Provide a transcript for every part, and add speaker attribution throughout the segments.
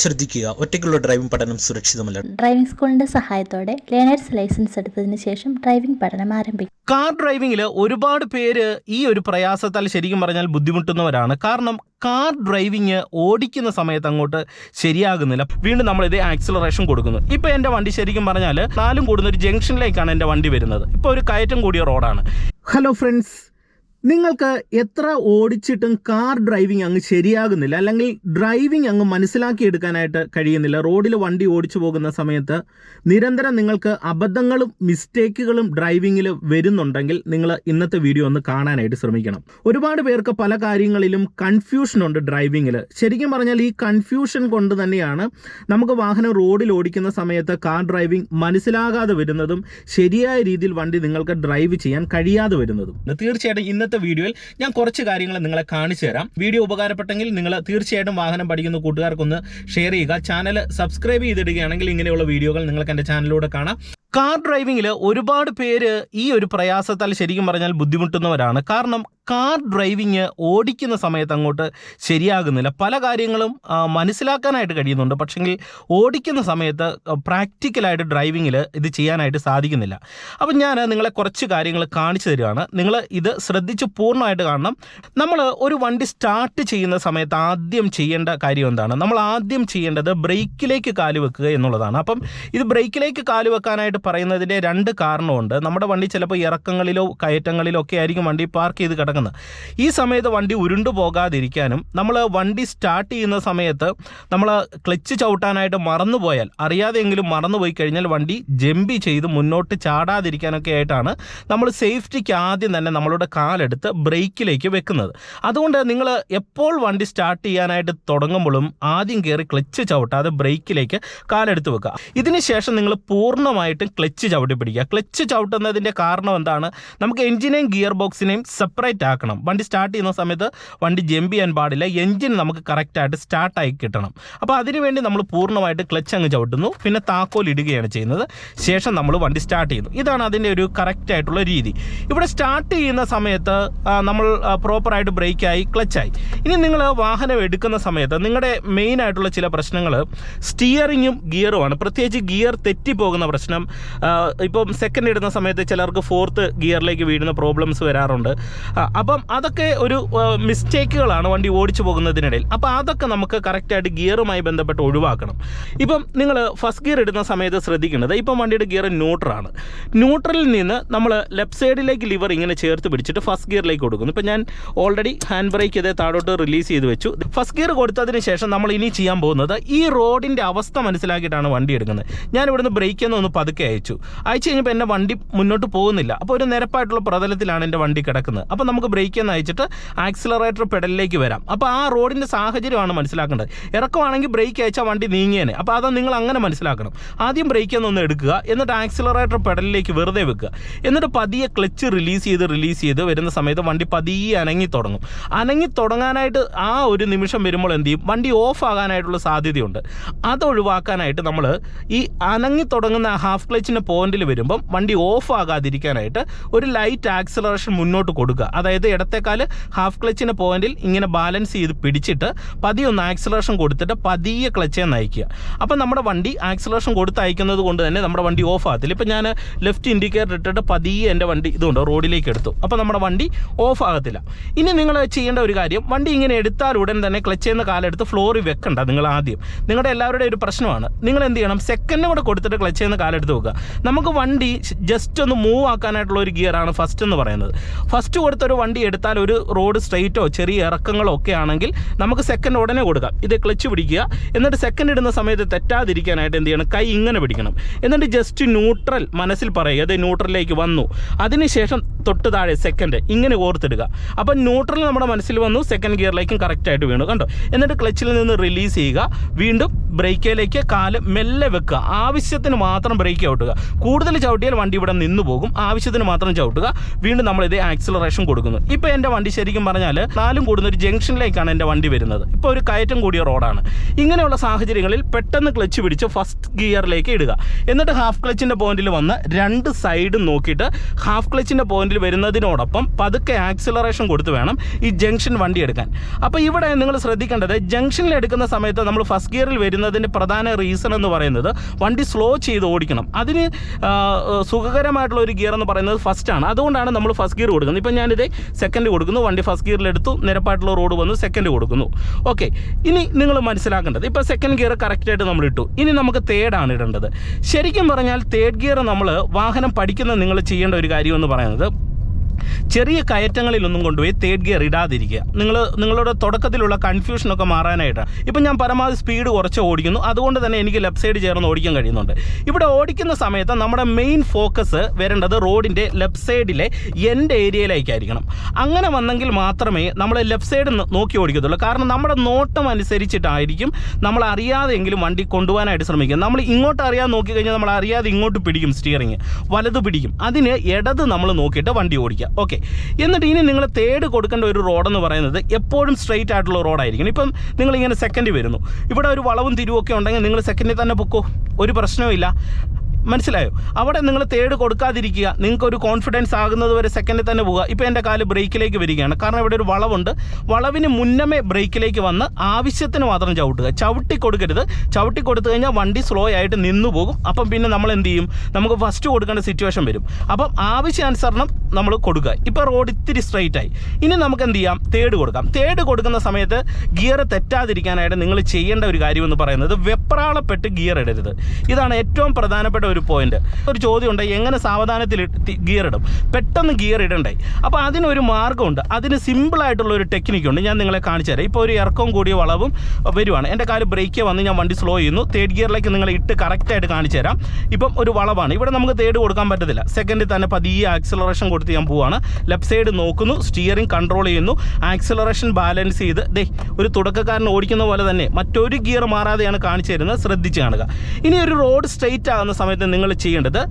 Speaker 1: ശ്രദ്ധിക്കുക. ഒറ്റയ്ക്കുള്ള ഡ്രൈവിംഗ് പഠനം സുരക്ഷിതമല്ല.
Speaker 2: ഡ്രൈവിംഗ് സ്കൂളിന്റെ സഹായത്തോടെ ലേണേഴ്സ് ലൈസൻസ് എടുത്തതിന് ശേഷം ഡ്രൈവിംഗ് പഠനം ആരംഭിക്കും.
Speaker 3: കാർ ഡ്രൈവിംഗിൽ ഒരുപാട് പേര് ഈ ഒരു പ്രയാസത്താൽ ശരിക്കും പറഞ്ഞാൽ ബുദ്ധിമുട്ടുന്നവരാണ്. കാരണം കാർ ഡ്രൈവിംഗ് ഓടിക്കുന്ന സമയത്ത് അങ്ങോട്ട് ശരിയാകുന്നില്ല. വീണ്ടും നമ്മൾ ഇതേ ആക്സിലറേഷൻ കൊടുക്കുന്നു. ഇപ്പോൾ എന്റെ വണ്ടി ശരിക്കും പറഞ്ഞാൽ നാലും കൂടുന്ന ഒരു ജംഗ്ഷനിലേക്കാണ് എന്റെ വണ്ടി വരുന്നത്. ഇപ്പോൾ ഒരു കയറ്റം കൂടിയ റോഡാണ് ഹലോ ഫ്രണ്ട്സ് നിങ്ങൾക്ക് എത്ര ഓടിച്ചിട്ടും കാർ ഡ്രൈവിംഗ് അങ്ങ് ശരിയാകുന്നില്ല. അല്ലെങ്കിൽ ഡ്രൈവിംഗ് അങ്ങ് മനസ്സിലാക്കിയെടുക്കാനായിട്ട് കഴിയുന്നില്ല. റോഡിൽ വണ്ടി ഓടിച്ചു പോകുന്ന സമയത്ത് നിരന്തരം നിങ്ങൾക്ക് അബദ്ധങ്ങളും മിസ്റ്റേക്കുകളും ഡ്രൈവിങ്ങിൽ വരുന്നുണ്ടെങ്കിൽ നിങ്ങൾ ഇന്നത്തെ വീഡിയോ ഒന്ന് കാണാനായിട്ട് ശ്രമിക്കണം. ഒരുപാട് പേർക്ക് പല കാര്യങ്ങളിലും കൺഫ്യൂഷൻ ഉണ്ട് ഡ്രൈവിങ്ങിൽ ശരിക്കും പറഞ്ഞാൽ ഈ കൺഫ്യൂഷൻ കൊണ്ട് തന്നെയാണ് നമുക്ക് വാഹനം റോഡിൽ ഓടിക്കുന്ന സമയത്ത് കാർ ഡ്രൈവിംഗ് മനസ്സിലാകാതെ വരുന്നതും ശരിയായ രീതിയിൽ വണ്ടി നിങ്ങൾക്ക് ഡ്രൈവ് ചെയ്യാൻ കഴിയാതെ വരുന്നതും. തീർച്ചയായിട്ടും ഇന്നത്തെ വീഡിയോയിൽ ഞാൻ കുറച്ച് കാര്യങ്ങൾ നിങ്ങളെ കാണിച്ചു തരാം. വീഡിയോ ഉപകാരപ്പെട്ടെങ്കിൽ നിങ്ങൾ തീർച്ചയായിട്ടും വാഹനം പഠിക്കുന്ന കൂട്ടുകാർക്കൊന്ന് ഷെയർ ചെയ്യുക. ചാനൽ സബ്സ്ക്രൈബ് ചെയ്തിടുകയാണെങ്കിൽ ഇങ്ങനെയുള്ള വീഡിയോകൾ നിങ്ങൾക്ക് എന്റെ ചാനലിലൂടെ കാണാം. കാർ ഡ്രൈവിംഗിൽ ഒരുപാട് പേര് ഈ ഒരു പ്രയാസത്താൽ ശരിക്കും പറഞ്ഞാൽ ബുദ്ധിമുട്ടുന്നവരാണ്. കാരണം കാർ ഡ്രൈവിങ് ഓടിക്കുന്ന സമയത്ത് അങ്ങോട്ട് ശരിയാകുന്നില്ല. പല കാര്യങ്ങളും മനസ്സിലാക്കാനായിട്ട് കഴിയുന്നുണ്ട്. പക്ഷെങ്കിൽ ഓടിക്കുന്ന സമയത്ത് പ്രാക്ടിക്കലായിട്ട് ഡ്രൈവിങ്ങിൽ ഇത് ചെയ്യാനായിട്ട് സാധിക്കുന്നില്ല. അപ്പം ഞാൻ നിങ്ങളെ കുറച്ച് കാര്യങ്ങൾ കാണിച്ചു തരികയാണ് നിങ്ങൾ ഇത് ശ്രദ്ധിച്ച് പൂർണമായിട്ട് കാണണം. നമ്മൾ ഒരു വണ്ടി സ്റ്റാർട്ട് ചെയ്യുന്ന സമയത്ത് ആദ്യം ചെയ്യേണ്ട കാര്യം എന്താണ്? നമ്മൾ ആദ്യം ചെയ്യേണ്ടത് ബ്രേക്കിലേക്ക് കാൽ വെക്കുക എന്നുള്ളതാണ്. അപ്പം ഇത് ബ്രേക്കിലേക്ക് കാൽ വെക്കാനായിട്ട് പറയുന്നതിന്റെ രണ്ട് കാരണമുണ്ട്. നമ്മുടെ വണ്ടി ചിലപ്പോൾ ഇറക്കങ്ങളിലോ കയറ്റങ്ങളിലോ ഒക്കെ ആയിരിക്കും വണ്ടി പാർക്ക് ചെയ്ത് കിടക്കുന്നത്. ഈ സമയത്ത് വണ്ടി ഉരുണ്ടു പോകാതിരിക്കാനും നമ്മൾ വണ്ടി സ്റ്റാർട്ട് ചെയ്യുന്ന സമയത്ത് നമ്മൾ ക്ലച്ച് ചവിട്ടാനായിട്ട് മറന്നുപോയാൽ അറിയാതെയെങ്കിലും മറന്നുപോയി കഴിഞ്ഞാൽ വണ്ടി ജമ്പി ചെയ്ത് മുന്നോട്ട് ചാടാതിരിക്കാനൊക്കെ ആയിട്ടാണ് നമ്മൾ സേഫ്റ്റിക്ക് ആദ്യം തന്നെ നമ്മളുടെ കാലെടുത്ത് ബ്രേക്കിലേക്ക് വെക്കുന്നത്. അതുകൊണ്ട് നിങ്ങൾ എപ്പോൾ വണ്ടി സ്റ്റാർട്ട് ചെയ്യാനായിട്ട് തുടങ്ങുമ്പോഴും ആദ്യം കയറി ക്ലച്ച് ചവിട്ടാതെ ബ്രേക്കിലേക്ക് കാലെടുത്ത് വെക്കുക. ഇതിനുശേഷം നിങ്ങൾ പൂർണമായിട്ടും ക്ലച്ച് ചവിട്ടി പിടിക്കുക. ക്ലച്ച് ചവിട്ടുന്നതിന്റെ കാരണം എന്താണ്? നമുക്ക് എഞ്ചിനെയും ഗിയർ ബോക്സിനെയും സെപ്പറേറ്റ് ആക്കണം. വണ്ടി സ്റ്റാർട്ട് ചെയ്യുന്ന സമയത്ത് വണ്ടി ജമ്പ് ചെയ്യാൻ പാടില്ല. എഞ്ചിൻ നമുക്ക് കറക്റ്റായിട്ട് സ്റ്റാർട്ടായി കിട്ടണം. അപ്പോൾ അതിനുവേണ്ടി നമ്മൾ പൂർണമായിട്ട് ക്ലച്ച് അങ്ങ് ചവിട്ടുന്നു. പിന്നെ താക്കോൽ ഇടുകയാണ് ചെയ്യുന്നത്. ശേഷം നമ്മൾ വണ്ടി സ്റ്റാർട്ട് ചെയ്യുന്നു. ഇതാണ് അതിന്റെ ഒരു കറക്റ്റ് ആയിട്ടുള്ള രീതി. ഇവിടെ സ്റ്റാർട്ട് ചെയ്യുന്ന സമയത്ത് നമ്മൾ പ്രോപ്പറായിട്ട് ബ്രേക്കായി ക്ലച്ചായി ഇനി നിങ്ങൾ വാഹനം എടുക്കുന്ന സമയത്ത് നിങ്ങളുടെ മെയിൻ ആയിട്ടുള്ള ചില പ്രശ്നങ്ങൾ സ്റ്റിയറിങ്ങും ഗിയറുമാണ് പ്രത്യേകിച്ച് ഗിയർ തെറ്റിപ്പോകുന്ന പ്രശ്നം ഇപ്പം സെക്കൻഡ് ഇടുന്ന സമയത്ത് ചിലർക്ക് ഫോർത്ത് ഗിയറിലേക്ക് വീഴുന്ന പ്രോബ്ലംസ് വരാറുണ്ട്. അപ്പം അതൊക്കെ ഒരു മിസ്റ്റേക്കുകളാണ് വണ്ടി ഓടിച്ചു പോകുന്നതിനിടയിൽ. അപ്പോൾ അതൊക്കെ നമുക്ക് കറക്റ്റായിട്ട് ഗിയറുമായി ബന്ധപ്പെട്ട് ഒഴിവാക്കണം. ഇപ്പം നിങ്ങൾ ഫസ്റ്റ് ഗിയർ ഇടുന്ന സമയത്ത് ശ്രദ്ധിക്കേണ്ടത് ഇപ്പം വണ്ടിയുടെ ഗിയർ ന്യൂട്രലാണ് ന്യൂട്രലിൽ നിന്ന് നമ്മൾ ലെഫ്റ്റ് സൈഡിലേക്ക് ലിവർ ഇങ്ങനെ ചേർത്ത് പിടിച്ചിട്ട് ഫസ്റ്റ് ഗിയറിലേക്ക് കൊടുക്കുന്നു. ഇപ്പം ഞാൻ ഓൾറെഡി ഹാൻഡ് ബ്രേക്ക് ഇതേ താഴോട്ട് റിലീസ് ചെയ്ത് വെച്ചു. ഫസ്റ്റ് ഗിയർ കൊടുത്തതിന് ശേഷം നമ്മൾ ഇനി ചെയ്യാൻ പോകുന്നത് ഈ റോഡിന്റെ അവസ്ഥ മനസ്സിലാക്കിയിട്ടാണ് വണ്ടി എടുക്കുന്നത്. ഞാൻ ഇവിടുന്ന് ബ്രേക്ക് ഒന്ന് പതുക്കെ അയച്ചു. അയച്ചു കഴിഞ്ഞപ്പോൾ എന്റെ വണ്ടി മുന്നോട്ട് പോകുന്നില്ല. അപ്പോൾ ഒരു നിരപ്പായിട്ടുള്ള പ്രതലത്തിലാണ് എന്റെ വണ്ടി കിടക്കുന്നത്. അപ്പോൾ നമുക്ക് ബ്രേക്ക് എന്ന് അയച്ചിട്ട് ആക്സിലറേറ്റർ പെഡലിലേക്ക് വരാം. അപ്പോൾ ആ റോഡിന്റെ സാഹചര്യമാണ് മനസ്സിലാക്കേണ്ടത്. ഇറക്കമാണെങ്കിൽ ബ്രേക്ക് അയച്ചാൽ വണ്ടി നീങ്ങിയേനെ. അപ്പോൾ അത് നിങ്ങൾ അങ്ങനെ മനസ്സിലാക്കണം. ആദ്യം ബ്രേക്ക് എന്നൊന്ന് എടുക്കുക. എന്നിട്ട് ആക്സിലറേറ്റർ പെഡലിലേക്ക് വെറുതെ വെക്കുക. എന്നിട്ട് പതിയെ ക്ലച്ച് റിലീസ് ചെയ്ത് റിലീസ് ചെയ്ത് വരുന്ന സമയത്ത് വണ്ടി പതിയെ അനങ്ങി തുടങ്ങും. അനങ്ങി തുടങ്ങാനായിട്ട് ആ ഒരു നിമിഷം വരുമ്പോൾ എന്ത് ചെയ്യും? വണ്ടി ഓഫ് ആകാനായിട്ടുള്ള സാധ്യതയുണ്ട്. അത് ഒഴിവാക്കാനായിട്ട് നമ്മൾ ഈ അനങ്ങി തുടങ്ങുന്ന ഹാഫ് ക്ലച്ചിന്റെ പോയിന്റിൽ വരുമ്പം വണ്ടി ഓഫ് ആകാതിരിക്കാനായിട്ട് ഒരു ലൈറ്റ് ആക്സിലറേഷൻ മുന്നോട്ട് കൊടുക്കുക. അതായത് ഇടത്തേക്കാൽ ഹാഫ് ക്ലച്ചിന്റെ പോയിന്റിൽ ഇങ്ങനെ ബാലൻസ് ചെയ്ത് പിടിച്ചിട്ട് പതിയെ ഒന്ന് ആക്സിലറേഷൻ കൊടുത്തിട്ട് പതിയെ ക്ലച്ചെ നയിക്കുക. അപ്പം നമ്മുടെ വണ്ടി ആക്സിലറേഷൻ കൊടുത്ത് അയക്കുന്നത് കൊണ്ട് തന്നെ നമ്മുടെ വണ്ടി ഓഫ് ആകത്തില്ല. ഇപ്പം ഞാൻ ലെഫ്റ്റ് ഇൻഡിക്കേറ്റർ ഇട്ടിട്ട് പതിയെ എന്റെ വണ്ടി ഇതുകൊണ്ട് റോഡിലേക്ക് എടുത്തു. അപ്പോൾ നമ്മുടെ വണ്ടി ഓഫ് ആകത്തില്ല. ഇനി നിങ്ങൾ ചെയ്യേണ്ട ഒരു കാര്യം വണ്ടി ഇങ്ങനെ എടുത്താൽ ഉടൻ തന്നെ ക്ലച്ച് ചെയ്യുന്ന കാലെടുത്ത് ഫ്ലോറിൽ വെക്കണ്ട നിങ്ങൾ ആദ്യം. നിങ്ങളുടെ എല്ലാവരുടെയും ഒരു പ്രശ്നമാണ്. നിങ്ങൾ എന്ത് ചെയ്യണം? സെക്കൻഡ് കൂടെ കൊടുത്തിട്ട് ക്ലച്ച് ചെയ്യുന്ന കാലെടുത്ത് വെക്കുക. നമുക്ക് വണ്ടി ജസ്റ്റ് ഒന്ന് മൂവ് ആക്കാനായിട്ടുള്ള ഒരു ഗിയറാണ് ഫസ്റ്റ് എന്ന് പറയുന്നത്. ഫസ്റ്റ് കൊടുത്തൊരു വണ്ടി എടുത്താൽ ഒരു റോഡ് സ്ട്രെയിറ്റോ ചെറിയ ഇറക്കങ്ങളോ ഒക്കെ ആണെങ്കിൽ നമുക്ക് സെക്കൻഡ് ഉടനെ കൊടുക്കാം. ഇത് ക്ലച്ച് പിടിക്കുക. എന്നിട്ട് സെക്കൻഡ് ഇടുന്ന സമയത്ത് തെറ്റാതിരിക്കാനായിട്ട് എന്ത് ചെയ്യണം? കൈ ഇങ്ങനെ പിടിക്കണം. എന്നിട്ട് ജസ്റ്റ് ന്യൂട്രൽ മനസ്സിൽ പറയുക. അത് ന്യൂട്രലിലേക്ക് വന്നു. അതിനുശേഷം തൊട്ട് താഴെ സെക്കൻഡ് ഇങ്ങനെ ഓർത്തിടുക. അപ്പം ന്യൂട്രൽ നമ്മുടെ മനസ്സിൽ വന്നു സെക്കൻഡ് ഗിയറിലേക്കും കറക്റ്റായിട്ട് വീണു. കണ്ടോ? എന്നിട്ട് ക്ലച്ചിൽ നിന്ന് റിലീസ് ചെയ്യുക. വീണ്ടും ബ്രേക്കിലേക്ക് കാൽ മെല്ലെ വെക്കുക. ആവശ്യത്തിന് മാത്രം ബ്രേക്ക് ചവിട്ടുക കൂടുതൽ ചവിട്ടിയാൽ വണ്ടി ഇവിടെ നിന്ന് പോകും. ആവശ്യത്തിന് മാത്രം ചവിട്ടുക. വീണ്ടും നമ്മൾ ഇത് ആക്സിലറേഷൻ കൊടുക്കുന്നു. ഇപ്പോൾ എന്റെ വണ്ടി ശരിക്കും പറഞ്ഞാൽ നാലും കൂടുന്ന ഒരു ജംഗ്ഷനിലേക്കാണ് എന്റെ വണ്ടി വരുന്നത്. ഇപ്പോൾ ഒരു കയറ്റം കൂടിയ റോഡാണ്. ഇങ്ങനെയുള്ള സാഹചര്യങ്ങളിൽ പെട്ടെന്ന് ക്ലച്ച് പിടിച്ച് ഫസ്റ്റ് ഗിയറിലേക്ക് ഇടുക. എന്നിട്ട് ഹാഫ് ക്ലച്ചിന്റെ പോയിന്റിൽ വന്ന് രണ്ട് സൈഡും നോക്കിയിട്ട് ഹാഫ് ക്ലച്ചിന്റെ പോയിന്റിൽ വരുന്നതിനോടൊപ്പം പതുക്കെ ആക്സിലറേഷൻ കൊടുത്ത് വേണം ഈ ജംഗ്ഷൻ വണ്ടി എടുക്കാൻ. അപ്പോൾ ഇവിടെ നിങ്ങൾ ശ്രദ്ധിക്കേണ്ടത് ജംഗ്ഷനിൽ എടുക്കുന്ന സമയത്ത് നമ്മൾ ഫസ്റ്റ് ഗിയറിൽ വരുന്ന വരുന്നതിന്റെ പ്രധാന റീസൺ എന്ന് പറയുന്നത് വണ്ടി സ്ലോ ചെയ്ത് ഓടിക്കണം. അതിന് സുഖകരമായിട്ടുള്ള ഒരു ഗിയർ എന്ന് പറയുന്നത് ഫസ്റ്റ് ആണ്. അതുകൊണ്ടാണ് നമ്മൾ ഫസ്റ്റ് ഗിയർ കൊടുക്കുന്നത്. ഇപ്പം ഞാനിത് സെക്കൻഡ് കൊടുക്കുന്നു. വണ്ടി ഫസ്റ്റ് ഗിയറിലെടുത്തു നിരപ്പായിട്ടുള്ള റോഡ് വന്ന്. സെക്കൻഡ് കൊടുക്കുന്നു. ഓക്കെ ഇനി നിങ്ങൾ മനസ്സിലാക്കേണ്ടത്. ഇപ്പോൾ സെക്കൻഡ് ഗിയർ കറക്റ്റായിട്ട് നമ്മൾ ഇട്ടു. ഇനി നമുക്ക് തേർഡാണ് ഇടേണ്ടത്. ശരിക്കും പറഞ്ഞാൽ തേർഡ് ഗിയർ നമ്മൾ വാഹനം പഠിക്കുന്ന നിങ്ങൾ ചെയ്യേണ്ട ഒരു കാര്യം എന്ന് പറയുന്നത് ചെറിയ കയറ്റങ്ങളിലൊന്നും കൊണ്ടുപോയി തേർഡ് ഗിയർ ഇടാതിരിക്കുക. നിങ്ങൾ നിങ്ങളുടെ തുടക്കത്തിലുള്ള കൺഫ്യൂഷനൊക്കെ മാറാനായിട്ടാണ് ഇപ്പം ഞാൻ പരമാവധി സ്പീഡ് കുറച്ച് ഓടിക്കുന്നു. അതുകൊണ്ട് തന്നെ എനിക്ക് ലെഫ്റ്റ് സൈഡ് ചേർന്ന് ഓടിക്കാൻ കഴിയുന്നുണ്ട്. ഇവിടെ ഓടിക്കുന്ന സമയത്ത് നമ്മുടെ മെയിൻ ഫോക്കസ് വരേണ്ടത് റോഡിന്റെ ലെഫ്റ്റ് സൈഡിലെ എന്റെ ഏരിയയിലേക്കായിരിക്കണം അങ്ങനെ വന്നെങ്കിൽ മാത്രമേ നമ്മൾ ലെഫ്റ്റ് സൈഡ് നോക്കി ഓടിക്കത്തുള്ളൂ. കാരണം നമ്മുടെ നോട്ടം അനുസരിച്ചിട്ടായിരിക്കും നമ്മൾ അറിയാതെങ്കിലും വണ്ടി കൊണ്ടുപോകാനായിട്ട് ശ്രമിക്കുക. നമ്മൾ ഇങ്ങോട്ട് അറിയാതെ നോക്കിക്കഴിഞ്ഞാൽ നമ്മൾ അറിയാതെ ഇങ്ങോട്ട് പിടിക്കും സ്റ്റിയറിങ് വലത് പിടിക്കും. അതിന് ഇടത് നമ്മൾ നോക്കിയിട്ട് വണ്ടി ഓടിക്കുക. ഓക്കെ. എന്നിട്ട് ഇനി നിങ്ങൾ തേർഡ് കൊടുക്കേണ്ട ഒരു റോഡെന്ന് പറയുന്നത് എപ്പോഴും സ്ട്രെയിറ്റ് ആയിട്ടുള്ള റോഡായിരിക്കും ഇപ്പം നിങ്ങളിങ്ങനെ സെക്കൻഡ് വരുന്നു. ഇവിടെ ഒരു വളവും തിരിവൊക്കെ ഉണ്ടെങ്കിൽ നിങ്ങൾ സെക്കൻഡിൽ തന്നെ പൊക്കോ? ഒരു പ്രശ്നവുമില്ല. മനസ്സിലായോ? അവിടെ നിങ്ങൾ തേർഡ് കൊടുക്കാതിരിക്കുക. നിങ്ങൾക്ക് ഒരു കോൺഫിഡൻസ് ആകുന്നത് വരെ സെക്കൻഡിൽ തന്നെ പോവുക. ഇപ്പോൾ എന്റെ കാൽ ബ്രേക്കിലേക്ക് വരികയാണ്. കാരണം ഇവിടെ ഒരു വളവുണ്ട്. വളവിന് മുന്നമേ ബ്രേക്കിലേക്ക് വന്ന് ആവശ്യത്തിന് മാത്രം ചവിട്ടുക. ചവിട്ടി കൊടുക്കരുത്. ചവിട്ടി കൊടുത്തു കഴിഞ്ഞാൽ വണ്ടി സ്ലോ ആയിട്ട് നിന്നു പോകും. അപ്പം പിന്നെ നമ്മൾ എന്ത് ചെയ്യും? നമുക്ക് ഫസ്റ്റ് കൊടുക്കേണ്ട സിറ്റുവേഷൻ വരും. അപ്പം ആവശ്യാനുസരണം നമ്മൾ കൊടുക്കുക. ഇപ്പോൾ റോഡ് ഇത്തിരി സ്ട്രൈറ്റ് ആയി. ഇനി നമുക്ക് എന്ത് ചെയ്യാം? തേർഡ് കൊടുക്കാം. തേർഡ് കൊടുക്കുന്ന സമയത്ത് ഗിയർ തെറ്റാതിരിക്കാനായിട്ട് നിങ്ങൾ ചെയ്യേണ്ട ഒരു കാര്യം എന്ന് പറയുന്നത് വെപ്രാളപ്പെട്ട് ഗിയർ ഇടരുത്. ഇതാണ് ഏറ്റവും പ്രധാനപ്പെട്ട ഒരു പോയിന്റ് ഒരു ചോദ്യമുണ്ട് എങ്ങനെ സാവധാനത്തിൽ ഗിയർ ഇടും? പെട്ടെന്ന് ഗിയർ ഇടണ്ടേ? അപ്പോൾ അതിനൊരു മാർഗമുണ്ട് അതിന് സിമ്പിളായിട്ടുള്ള ഒരു ടെക്നിക്കുണ്ട് ഞാൻ നിങ്ങളെ കാണിച്ചു തരാം. ഇപ്പോൾ ഒരു ഇറക്കവും കൂടിയ വളവും വരുവാണ്. എന്റെ കാൽ ബ്രേക്ക് വന്ന് ഞാൻ വണ്ടി സ്ലോ ചെയ്യുന്നു. തേർഡ് ഗിയറിലേക്ക് നിങ്ങൾ ഇട്ട് കറക്റ്റായിട്ട് കാണിച്ചു തരാം. ഇപ്പം ഒരു വളവാണ്. ഇവിടെ നമുക്ക് തേർഡ് കൊടുക്കാൻ പറ്റത്തില്ല. സെക്കൻഡിൽ തന്നെ പതിയെ ആക്സിലറേഷൻ കൊടുത്ത് ഞാൻ പോവാണ്. ലെഫ്റ്റ് സൈഡ് നോക്കുന്നു. സ്റ്റിയറിംഗ് കൺട്രോൾ ചെയ്യുന്നു. ആക്സിലറേഷൻ ബാലൻസ് ചെയ്ത് ദേ ഒരു തുടക്കക്കാരൻ ഓടിക്കുന്ന പോലെ തന്നെ മറ്റൊരു ഗിയർ മാറാതെയാണ് കാണിച്ചു തരുന്നത്. ശ്രദ്ധിച്ച് കാണുക. ഇനി ഒരു റോഡ് സ്ട്രെയിറ്റ് ആകുന്ന സമയത്ത് നിങ്ങൾ ചെയ്യേണ്ടത്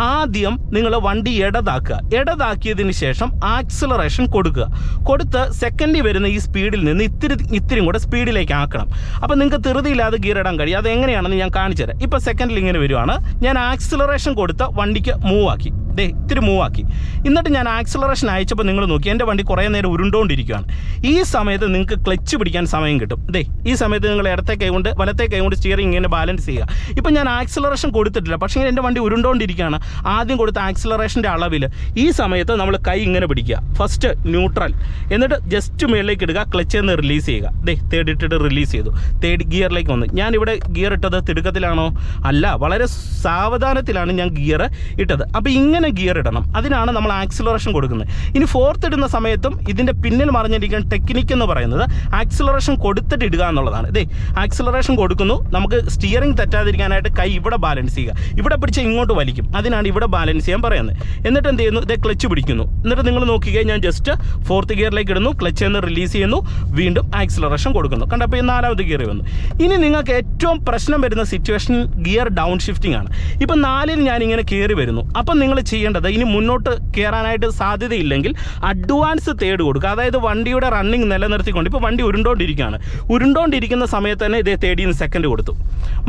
Speaker 3: ആദ്യം നിങ്ങൾ വണ്ടി ഇടതാക്കുക. ഇടതാക്കിയതിന് ശേഷം ആക്സിലറേഷൻ കൊടുക്കുക. കൊടുത്ത് സെക്കൻഡിൽ വരുന്ന ഈ സ്പീഡിൽ നിന്ന് ഇത്തിരി ഇത്തിരിയും കൂടെ സ്പീഡിലേക്ക് ആക്കണം. അപ്പോൾ നിങ്ങൾക്ക് ധൃതിയില്ലാതെ ഗിയർ ഇടാൻ കഴിയും. അത് എങ്ങനെയാണെന്ന് ഞാൻ കാണിച്ചുതരാം. ഇപ്പോൾ സെക്കൻഡിൽ ഇങ്ങനെ വരുവാണ്. ഞാൻ ആക്സിലറേഷൻ കൊടുത്ത് വണ്ടിക്ക് മൂവ് ആക്കി. ദേ ഇത്തിരി മൂവാക്കി എന്നിട്ട് ഞാൻ ആക്സിലറേഷൻ അയച്ചപ്പോൾ നിങ്ങൾ നോക്കി എന്റെ വണ്ടി കുറേ നേരം ഉരുണ്ടോണ്ടിരിക്കുകയാണ് ഈ സമയത്ത് നിങ്ങൾക്ക് ക്ലച്ച് പിടിക്കാൻ സമയം കിട്ടും. ദേ ഈ സമയത്ത് നിങ്ങൾ ഇടത്തെ കൈ കൊണ്ട് വലത്തെ കൈ കൊണ്ട് സ്റ്റിയറിംഗ് ഇങ്ങനെ ബാലൻസ് ചെയ്യുക. ഇപ്പം ഞാൻ ആക്സിലറേഷൻ കൊടുത്തിട്ടില്ല പക്ഷേ എന്റെ വണ്ടി ഉരുണ്ടോണ്ടിരിക്കുകയാണ്. ആദ്യം കൊടുത്ത ആക്സിലറേഷന്റെ അളവിൽ ഈ സമയത്ത് നമ്മൾ കൈ ഇങ്ങനെ പിടിക്കുക. ഫസ്റ്റ് ന്യൂട്രൽ എന്നിട്ട് ജസ്റ്റ് മുകളിലേക്ക് ഇടുക ക്ലച്ച് എന്ന് റിലീസ് ചെയ്യുക. ദേ തേർഡ് ഇട്ടിട്ട് റിലീസ് ചെയ്തു. തേർഡ് ഗിയറിലേക്ക് വന്നു. ഞാനിവിടെ ഗിയർ ഇട്ടത് തിടുക്കത്തിലാണോ? അല്ല വളരെ സാവധാനത്തിലാണ് ഞാൻ ഗിയർ ഇട്ടത്. അപ്പോൾ ഇങ്ങനെ ഗിയർ ഇടണം. അതിനാണ് നമ്മൾ ആക്സിലറേഷൻ കൊടുക്കുന്നത്. ഇനി ഫോർത്ത് ഇടുന്ന സമയത്തും ഇതിന്റെ പിന്നിൽ മറിഞ്ഞിരിക്കുന്ന ടെക്നിക്ക് എന്ന് പറയുന്നത് ആക്സിലറേഷൻ കൊടുത്തിട്ട് ഇടുക എന്നുള്ളതാണ്. ഇതേ ആക്സിലറേഷൻ കൊടുക്കുന്നു. നമുക്ക് സ്റ്റിയറിംഗ് തെറ്റാതിരിക്കാനായിട്ട് കൈ ഇവിടെ ബാലൻസ് ചെയ്യുക. ഇവിടെ പിടിച്ച് ഇങ്ങോട്ട് വലിക്കും. അതിനാണ് ഇവിടെ ബാലൻസ് ചെയ്യാൻ പറയുന്നത്. എന്നിട്ട് എന്ത് ചെയ്യുന്നു? ഇതേ ക്ലച്ച് പിടിക്കുന്നു. എന്നിട്ട് നിങ്ങൾ നോക്കിയാൽ ഞാൻ ജസ്റ്റ് ഫോർത്ത് ഗിയറിലേക്ക് ഇടുന്നു. ക്ലച്ച് എന്ന് റിലീസ് ചെയ്യുന്നു. വീണ്ടും ആക്സിലറേഷൻ കൊടുക്കുന്നു. കണ്ടപ്പോൾ ഈ നാലാമത് ഗിയർ വന്നു. ഇനി നിങ്ങൾക്ക് ഏറ്റവും പ്രശ്നം വരുന്ന സിറ്റുവേഷൻ ഗിയർ ഡൗൺ ഷിഫ്റ്റിംഗ് ആണ്. ഇപ്പം നാലിൽ ഞാൻ ഇങ്ങനെ കയറി വരുന്നു. അപ്പം നിങ്ങൾ ചെയ്യേണ്ടത്. ഇനി മുന്നോട്ട് കയറാനായിട്ട് സാധ്യതയില്ലെങ്കിൽ അഡ്വാൻസ് തേട് കൊടുക്കുക. അതായത് വണ്ടിയുടെ റണ്ണിങ് നിലനിർത്തിക്കൊണ്ട് ഇപ്പോൾ വണ്ടി ഉരുണ്ടോണ്ടിരിക്കുകയാണ്. ഉരുണ്ടോണ്ടിരിക്കുന്ന സമയത്ത് തന്നെ ഇതേ തേടിയിൽ സെക്കൻഡ് കൊടുത്തു.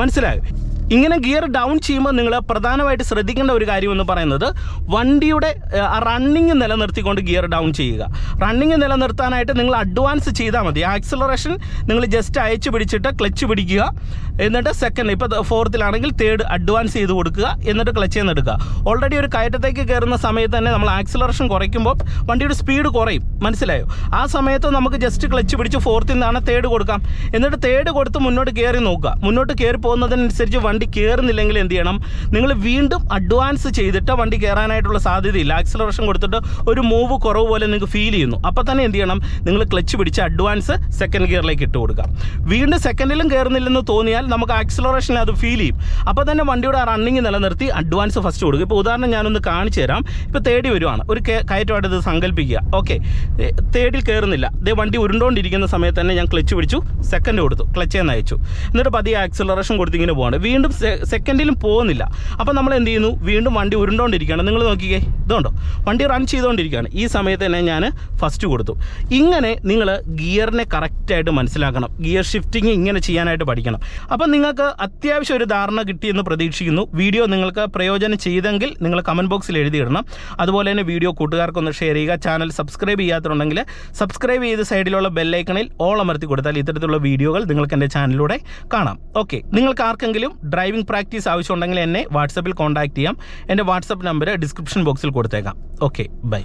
Speaker 3: മനസ്സിലായോ? ഇങ്ങനെ ഗിയർ ഡൗൺ ചെയ്യുമ്പോൾ നിങ്ങൾ പ്രധാനമായിട്ട് ശ്രദ്ധിക്കേണ്ട ഒരു കാര്യം എന്ന് പറയുന്നത് വണ്ടിയുടെ റണ്ണിങ് നിലനിർത്തിക്കൊണ്ട് ഗിയർ ഡൗൺ ചെയ്യുക. റണ്ണിങ് നിലനിർത്താനായിട്ട് നിങ്ങൾ അഡ്വാൻസ് ചെയ്താൽ മതി. ആക്സിലറേഷൻ നിങ്ങൾ ജസ്റ്റ് അയച്ചു പിടിച്ചിട്ട് ക്ലച്ച് പിടിക്കുക. എന്നിട്ട് സെക്കൻഡ് ഇപ്പോൾ ഫോർത്തിലാണെങ്കിൽ തേർഡ് അഡ്വാൻസ് ചെയ്ത് കൊടുക്കുക. എന്നിട്ട് ക്ലച്ച് ചെയ്യുന്ന എടുക്കുക. ഓൾറെഡി ഒരു കയറ്റത്തേക്ക് കയറുന്ന സമയത്ത് തന്നെ നമ്മൾ ആക്സിലറേഷൻ കുറയ്ക്കുമ്പോൾ വണ്ടിയുടെ സ്പീഡ് കുറയും. മനസ്സിലായോ? ആ സമയത്ത് നമുക്ക് ജസ്റ്റ് ക്ലച്ച് പിടിച്ച് ഫോർത്തിൽ നിന്നാണ് തേർഡ് കൊടുക്കാം. എന്നിട്ട് തേർഡ് കൊടുത്ത് മുന്നോട്ട് കയറി നോക്കുക. മുന്നോട്ട് കയറി പോകുന്നതിനനുസരിച്ച് വണ്ടി കയറുന്നില്ലെങ്കിൽ എന്ത് ചെയ്യണം? നിങ്ങൾ വീണ്ടും അഡ്വാൻസ് ചെയ്തിട്ട് വണ്ടി കയറാനായിട്ടുള്ള സാധ്യതയില്ല. ആക്സിലറേഷൻ കൊടുത്തിട്ട് ഒരു മൂവ് കുറവ് പോലെ നിങ്ങൾക്ക് ഫീൽ ചെയ്യുന്നു. അപ്പോൾ തന്നെ എന്ത് ചെയ്യണം? നിങ്ങൾ ക്ലച്ച് പിടിച്ച് അഡ്വാൻസ് സെക്കൻഡ് ഗിയറിലേക്ക് ഇട്ട് കൊടുക്കുക. വീണ്ടും സെക്കൻഡിലും കയറുന്നില്ലെന്ന് തോന്നിയാൽ നമുക്ക് ആക്സിലറേഷനിൽ അത് ഫീൽ ചെയ്യും. അപ്പോൾ തന്നെ വണ്ടിയുടെ റണ്ണിങ് നിലനിർത്തി അഡ്വാൻസ് ഫസ്റ്റ് കൊടുക്കും ഇപ്പോൾ ഉദാഹരണം ഞാനൊന്ന് കാണിച്ചു തരാം. ഇപ്പോൾ തേടി വരുവാണ്. ഒരു കയറ്റമായിട്ട് ഇത് സങ്കല്പിക്കുക ഓക്കെ തേടിൽ കയറുന്നില്ല ദേ വണ്ടി ഉരുണ്ടോണ്ടിരിക്കുന്ന സമയത്ത് തന്നെ ഞാൻ ക്ലച്ച് പിടിച്ചു സെക്കൻഡ് കൊടുത്തു. ക്ലച്ച് എന്ന് അയച്ചു. എന്നിട്ട് പതിയെ ആക്സിലറേഷൻ കൊടുത്ത് ഇങ്ങനെ പോവാണ്. വീണ്ടും വീണ്ടും സെക്കൻഡിലും പോകുന്നില്ല. അപ്പോൾ നമ്മൾ എന്ത് ചെയ്യുന്നു വീണ്ടും വണ്ടി ഉരുണ്ടോണ്ടിരിക്കുകയാണ്. നിങ്ങൾ നോക്കിക്കേ ഇതുണ്ടോ? വണ്ടി റൺ ചെയ്തുകൊണ്ടിരിക്കുകയാണ് ഈ സമയത്ത് തന്നെ ഞാൻ ഫസ്റ്റ് കൊടുത്തു. ഇങ്ങനെ നിങ്ങൾ ഗിയറിനെ കറക്റ്റായിട്ട് മനസ്സിലാക്കണം. ഗിയർ ഷിഫ്റ്റിംഗ് ഇങ്ങനെ ചെയ്യാനായിട്ട് പഠിക്കണം. അപ്പം നിങ്ങൾക്ക് അത്യാവശ്യം ഒരു ധാരണ കിട്ടിയെന്ന് പ്രതീക്ഷിക്കുന്നു. വീഡിയോ നിങ്ങൾക്ക് പ്രയോജനം ചെയ്തെങ്കിൽ നിങ്ങൾ കമന്റ് ബോക്സിൽ എഴുതിയിടണം. അതുപോലെ തന്നെ വീഡിയോ കൂട്ടുകാർക്കൊന്ന് ഷെയർ ചെയ്യുക. ചാനൽ സബ്സ്ക്രൈബ് ചെയ്യാത്തുണ്ടെങ്കിൽ സബ്സ്ക്രൈബ് ചെയ്ത് സൈഡിലുള്ള ബെല്ലൈക്കണിൽ ഓൾ അമർത്തി കൊടുത്താൽ ഇത്തരത്തിലുള്ള വീഡിയോകൾ നിങ്ങൾക്ക് എന്റെ ചാനലിലൂടെ കാണാം. ഓക്കെ നിങ്ങൾക്ക് ആർക്കെങ്കിലും ഡ്രൈവിംഗ് പ്രാക്ടീസ് ആവശ്യമുണ്ടെങ്കിൽ എന്നെ വാട്സപ്പിൽ കോൺടാക്ട് ചെയ്യാം. എന്റെ വാട്സപ്പ് നമ്പർ ഡിസ്ക്രിപ്ഷൻ ബോക്സിൽ കൊടുത്തേക്കാം. Okay bye.